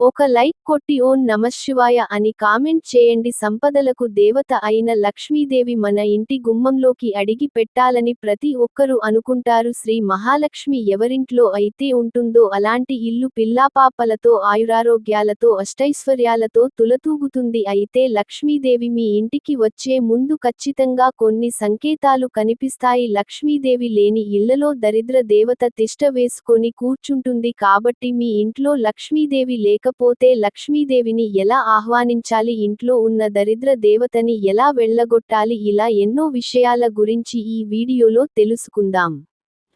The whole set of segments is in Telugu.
ఒక లైక్ కొట్టి ఓం నమశివాయ అని కామెంట్ చేయండి. సంపదలకు దేవత అయిన లక్ష్మీదేవి మన ఇంటి గుమ్మంలోకి అడిగి పెట్టాలని ప్రతి ఒక్కరూ అనుకుంటారు. శ్రీ మహాలక్ష్మి ఎవరింట్లో అయితే ఉంటుందో అలాంటి ఇల్లు పిల్లాపాపలతో ఆయురారోగ్యాలతో అష్టైశ్వర్యాలతో తులతూగుతుంది. అయితే లక్ష్మీదేవి మీ ఇంటికి వచ్చే ముందు ఖచ్చితంగా కొన్ని సంకేతాలు కనిపిస్తాయి. లక్ష్మీదేవి లేని ఇళ్ళలో దరిద్ర దేవత తిష్ట వేసుకొని కూర్చుంటుంది. కాబట్టి మీ ఇంట్లో లక్ష్మీదేవి లేక లేకపోతే లక్ష్మీదేవిని ఎలా ఆహ్వానించాలి? ఇంట్లో ఉన్న దరిద్ర దేవతని ఎలా వెళ్ళగొట్టాలి? ఇలా ఎన్నో విషయాల గురించి ఈ వీడియోలో తెలుసుకుందాం.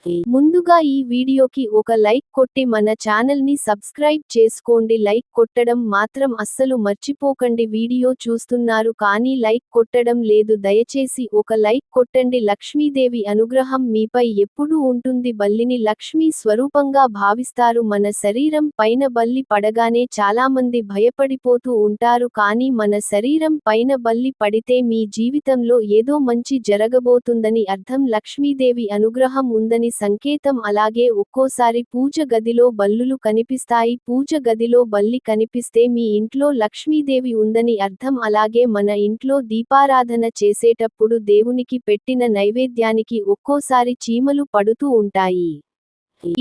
ముందుగా ఈ వీడియోకి ఒక లైక్ కొట్టి మన ఛానల్ని సబ్స్క్రైబ్ చేసుకోండి. లైక్ కొట్టడం మాత్రం అస్సలు మర్చిపోకండి. వీడియో చూస్తున్నారు కానీ లైక్ కొట్టడం లేదు. దయచేసి ఒక లైక్ కొట్టండి. లక్ష్మీదేవి అనుగ్రహం మీపై ఎప్పుడూ ఉంటుంది. బల్లిని లక్ష్మీ స్వరూపంగా భావిస్తారు. మన శరీరం పైన బల్లి పడగానే చాలామంది భయపడిపోతూ ఉంటారు కానీ మన శరీరం పైన బల్లి పడితే మీ జీవితంలో ఏదో మంచి జరగబోతుందని అర్థం. లక్ష్మీదేవి అనుగ్రహం ఉందని సంకేతం అలాగే ఒక్కోసారి పూజ గదిలో బల్లులు కనిపిస్తాయి. పూజ గదిలో బల్లి కనిపిస్తే మీ ఇంట్లో లక్ష్మీదేవి ఉందని అర్థం. అలాగే మన ఇంట్లో దీపారాధన చేసేటప్పుడు దేవునికి పెట్టిన నైవేద్యానికి ఒక్కోసారి చీమలు పడుతూ ఉంటాయి.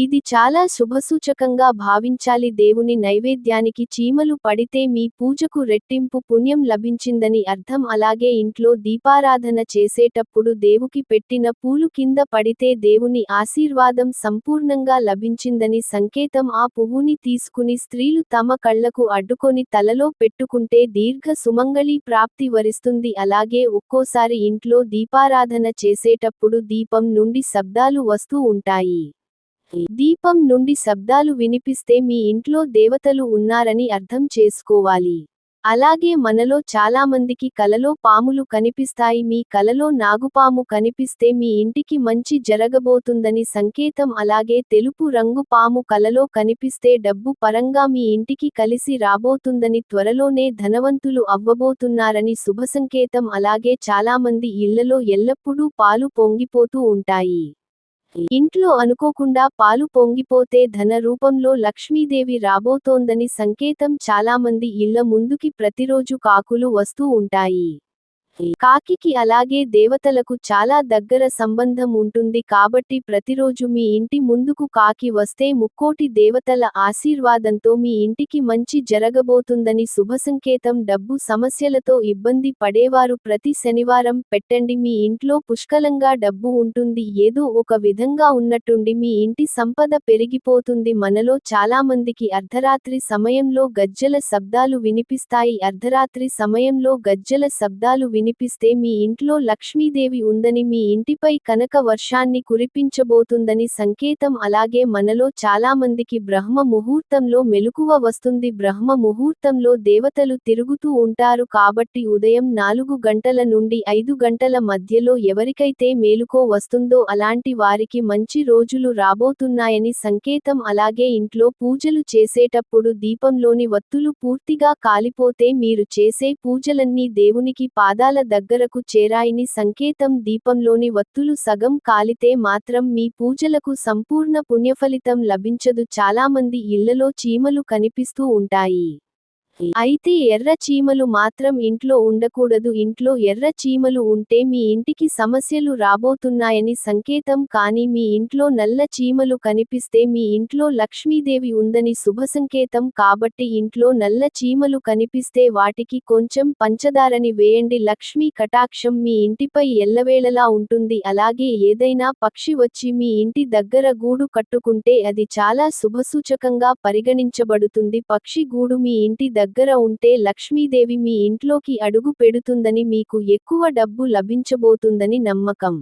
ఇది చాలా శుభసూచకంగా భావించాలి. దేవుని నైవేద్యానికి చీమలు పడితే మీ పూజకు రెట్టింపు పుణ్యం లభించిందని అర్థం. అలాగే ఇంట్లో దీపారాధన చేసేటప్పుడు దేవుకి పెట్టిన పూలు కింద పడితే దేవుని ఆశీర్వాదం సంపూర్ణంగా లభించిందని సంకేతం. ఆ పువ్వుని తీసుకుని స్త్రీలు తమ కళ్ళకు అడ్డుకొని తలలో పెట్టుకుంటే దీర్ఘ సుమంగళి ప్రాప్తి వరిస్తుంది. అలాగే ఒక్కోసారి ఇంట్లో దీపారాధన చేసేటప్పుడు దీపం నుండి శబ్దాలు వస్తూ ఉంటాయి. దీపం నుండి శబ్దాలు వినిపిస్తే మీ ఇంట్లో దేవతలు ఉన్నారని అర్థం చేసుకోవాలి. అలాగే మనలో చాలామందికి కలలో పాములు కనిపిస్తాయి. మీ కలలో నాగుపాము కనిపిస్తే మీ ఇంటికి మంచి జరగబోతుందని సంకేతం. అలాగే తెలుపు రంగు పాము కలలో కనిపిస్తే డబ్బు పరంగా మీ ఇంటికి కలిసి రాబోతుందని త్వరలోనే ధనవంతులు అవ్వబోతున్నారని శుభసంకేతం అలాగే చాలామంది ఇళ్ళలో ఎల్లప్పుడూ పాలు పొంగిపోతూ ఉంటాయి. ఇంట్లో అనుకోకుండా పాలు పొంగిపోతే ధన రూపంలో లక్ష్మీదేవి రాబోతోందని సంకేతం చాలామంది ఇళ్ళ ముందుకి ప్రతిరోజు కాకులు వస్తూ ఉంటాయి. కాకికి అలాగే దేవతలకు చాలా దగ్గర సంబంధం ఉంటుంది కాబట్టి ప్రతిరోజు మీ ఇంటి ముందుకు కాకి వస్తే ముక్కోటి దేవతల ఆశీర్వాదంతో మీ ఇంటికి మంచి జరగబోతుందని శుభసంకేతం. డబ్బు సమస్యలతో ఇబ్బంది పడేవారు ప్రతి శనివారం పెట్టండి. మీ ఇంట్లో పుష్కలంగా డబ్బు ఉంటుంది. ఏదో ఒక విధంగా ఉన్నట్టుండి మీ ఇంటి సంపద పెరిగిపోతుంది. మనలో చాలామందికి అర్ధరాత్రి సమయంలో గజ్జల శబ్దాలు వినిపిస్తాయి. అర్ధరాత్రి సమయంలో గజ్జల శబ్దాలు కనిపిస్తే మీ ఇంట్లో లక్ష్మీదేవి ఉందని మీ ఇంటిపై కనక వర్షాన్ని కురిపించబోతుందని సంకేతం. అలాగే మనలో చాలామందికి బ్రహ్మ ముహూర్తంలో మెలకువ వస్తుంది. బ్రహ్మ ముహూర్తంలో దేవతలు తిరుగుతూ ఉంటారు కాబట్టి ఉదయం నాలుగు గంటల నుండి ఐదు గంటల మధ్యలో ఎవరికైతే మేలుకో వస్తుందో అలాంటి వారికి మంచి రోజులు రాబోతున్నాయని సంకేతం. అలాగే ఇంట్లో పూజలు చేసేటప్పుడు దీపంలోని వత్తులు పూర్తిగా కాలిపోతే మీరు చేసే పూజలన్నీ దేవునికి పాదాల దగ్గరకు చేరాయిని సంకేతం దీపంలోని వత్తులు సగం కాలితే మాత్రం మీ పూజలకు సంపూర్ణ పుణ్యఫలితం లభించదు. చాలామంది ఇళ్ళలో చీమలు కనిపిస్తూ ఉంటాయి. అయితే ఎర్ర చీమలు మాత్రం ఇంట్లో ఉండకూడదు. ఇంట్లో ఎర్ర చీమలు ఉంటే మీ ఇంటికి సమస్యలు రాబోతున్నాయని సంకేతం. కానీ మీ ఇంట్లో నల్ల చీమలు కనిపిస్తే మీ ఇంట్లో లక్ష్మీదేవి ఉందని శుభ సంకేతం. కాబట్టి ఇంట్లో నల్ల చీమలు కనిపిస్తే వాటికి కొంచెం పంచదారని వేయండి. లక్ష్మీ కటాక్షం మీ ఇంటిపై ఎల్లవేళలా ఉంటుంది. అలాగే ఏదైనా పక్షి వచ్చి మీ ఇంటి దగ్గర గూడు కట్టుకుంటే అది చాలా శుభసూచకంగా పరిగణించబడుతుంది. పక్షి గూడు మీ ఇంటి దగ్గర దగ్గర ఉంటే లక్ష్మీదేవి మీ ఇంట్లోకి అడుగు పెడుతుందని మీకు ఎక్కువ డబ్బు లభించబోతుందని నమ్మకం.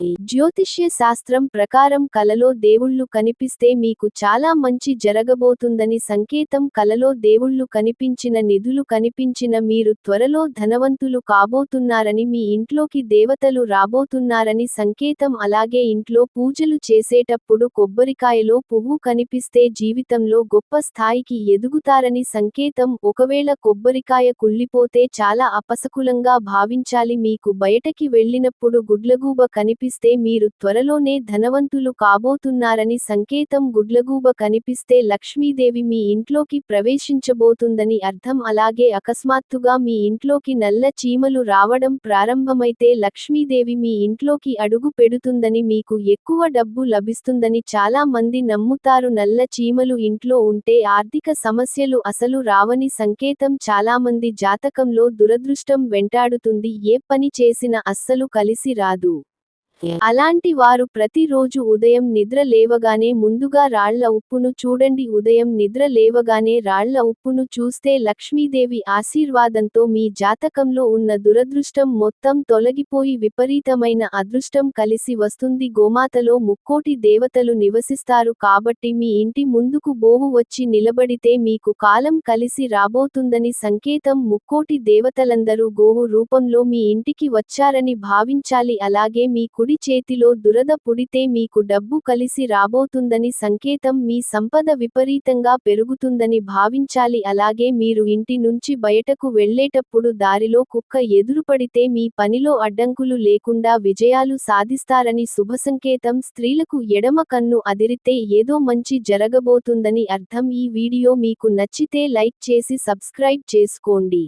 జ్యోతిష్య శాస్త్రం ప్రకారం కలలో దేవుళ్ళు కనిపిస్తే మీకు చాలా మంచి జరగబోతుందని సంకేతం. కలలో దేవుళ్ళు కనిపించిన నిధులు కనిపించిన మీరు త్వరలో ధనవంతులు కాబోతున్నారని మీ ఇంట్లోకి దేవతలు రాబోతున్నారని సంకేతం. అలాగే ఇంట్లో పూజలు చేసేటప్పుడు కొబ్బరికాయలో పువ్వు కనిపిస్తే జీవితంలో గొప్ప స్థాయికి ఎదుగుతారని సంకేతం. ఒకవేళ కొబ్బరికాయ కుళ్ళిపోతే చాలా అపసకులంగా భావించాలి. మీకు బయటకి వెళ్ళినప్పుడు గుడ్లగూబ కనిపి కనిపిస్తే మీరు త్వరలోనే ధనవంతులు కాబోతున్నారని సంకేతం గుడ్లగూబ కనిపిస్తే లక్ష్మీదేవి మీ ఇంట్లోకి ప్రవేశించబోతుందని అర్థం. అలాగే అకస్మాత్తుగా మీ ఇంట్లోకి నల్ల చీమలు రావడం ప్రారంభమైతే లక్ష్మీదేవి మీ ఇంట్లోకి అడుగు పెడుతుందని మీకు ఎక్కువ డబ్బు లభిస్తుందని చాలా మంది నమ్ముతారు. నల్ల చీమలు ఇంట్లో ఉంటే ఆర్థిక సమస్యలు అసలు రావని సంకేతం చాలామంది జాతకంలో దురదృష్టం వెంటాడుతుంది. ఏ పని చేసిన అస్సలు కలిసి రాదు. అలాంటి వారు ప్రతిరోజు ఉదయం నిద్ర లేవగానే ముందుగా రాళ్ళ ఉప్పును చూడండి. ఉదయం నిద్ర లేవగానే రాళ్ళ ఉప్పును చూస్తే లక్ష్మీదేవి ఆశీర్వాదంతో మీ జాతకంలో ఉన్న దురదృష్టం మొత్తం తొలగిపోయి విపరీతమైన అదృష్టం కలిసి వస్తుంది. గోమాతలో ముక్కోటి దేవతలు నివసిస్తారు కాబట్టి మీ ఇంటి ముందుకు బోవు వచ్చి నిలబడితే మీకు కాలం కలిసి రాబోతుందని సంకేతం. ముక్కోటి దేవతలందరూ గోవు రూపంలో మీ ఇంటికి వచ్చారని భావించాలి. అలాగే మీ కుడి చేతిలో దురద పుడితే మీకు డబ్బు కలిసి రాబోతుందని సంకేతం మీ సంపద విపరీతంగా పెరుగుతుందని భావించాలి. అలాగే మీరు ఇంటి నుంచి బయటకు వెళ్ళేటప్పుడు దారిలో కుక్క ఎదురుపడితే మీ పనిలో అడ్డంకులు లేకుండా విజయాలు సాధిస్తారని శుభసంకేతం. స్త్రీలకు ఎడమ కన్ను అదిరితే ఏదో మంచి జరగబోతుందని అర్థం. ఈ వీడియో మీకు నచ్చితే లైక్ చేసి సబ్స్క్రైబ్ చేసుకోండి.